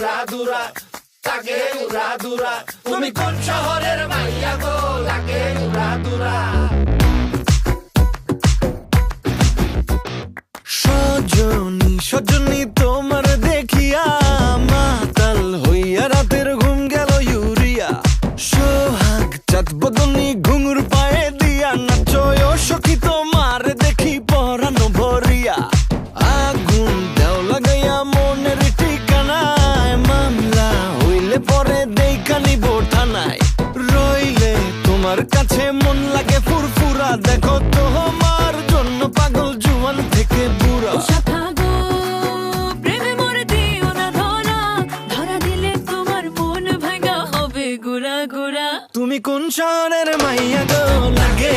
উড়া দুরা। লাগে তুমি কোন শহরের মাইয়া গো? লাগে সজনী সজনী তোমার দেখিয়া মাতাল হইয়া রাতের ঘুম গেল ইউরিয়া। সোহাগ, চাঁদ, বদনি, ঘুঙুর পায়ে দেখা বোর থানায়। রইলে তোমার কাছে মন লাগে ফুরফুরা। দেখো তোমার জন্য পাগল জুয়ান থেকে বুড়া। শাখা গো প্রেমে মরে দিও না ধরা ধরা দিলে তোমার মন ভাঙা হবে গুড়া গুড়া। তুমি কোন শহরের মাইয়া গো? লাগে